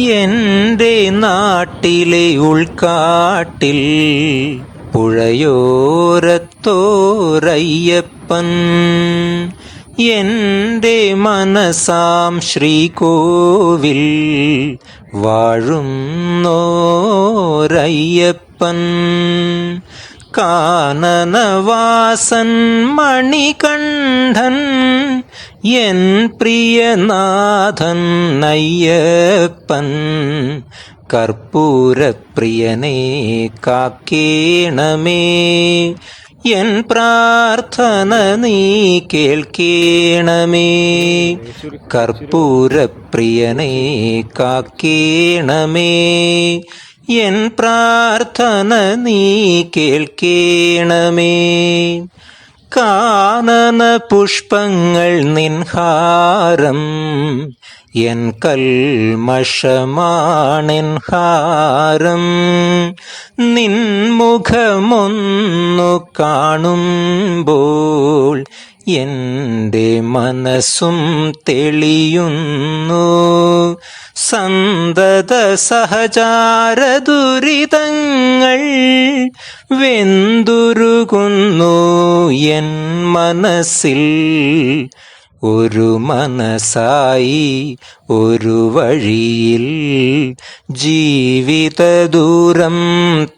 എന്റെ നാട്ടിലെ ഉൾക്കാട്ടിൽ പുഴയോരത്തോരയ്യപ്പൻ. എന്റെ മനസാം ശ്രീകോവിൽ വാഴുന്നോരയ്യപ്പൻ. കാനനവാസൻ മണികണ്ഠൻ എൻ പ്രിയനാഥൻ അയ്യപ്പൻ. കർപ്പൂരപ്രിയനെ കാക്കേണമേ എൻ പ്രാർത്ഥന നീ കേൾക്കേണമേ. കർപ്പൂരപ്രിയനെ കാക്കേണമേ എൻ പ്രാർത്ഥന നീ കേൾക്കേണമേ. കാനന പുഷ്പങ്ങൾ നിൻഹാരം എൻ കൽമഷമാണിൻഹാരം നിൻമുഖമൊന്നു കാണുമ്പോൾ എന്റെ മനസ്സും തെളിയുന്നു. സന്തത സഹചാര ദുരിതങ്ങൾ വെന്തുരുകുന്നു എൻ മനസ്സിൽ. ഒരു മനസ്സായി ഒരു വഴിയിൽ ജീവിത ദൂരം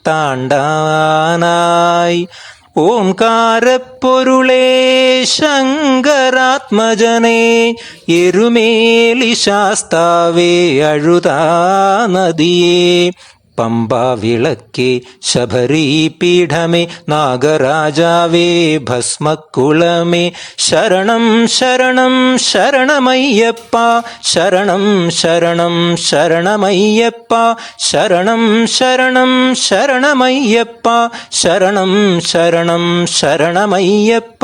താണ്ടാനായി. ഓംകാരപ്പൊരുളേ ശങ്കരാത്മജനെ എരുമേലി ശാസ്താവേ അഴുതാ നദിയേ. പമ്പ വിളക്കേ ശബരീപീഠമേ നാഗരാജാവേ ഭസ്മക്കുളമേ ശരണം ശരണം ശരണമയ്യപ്പ ശരണം ശരണം ശരണമയ്യപ്പ ശരണം ശരണം ശരണമയ്യപ്പ ശരണം ശരണം ശരണമയ്യപ്പ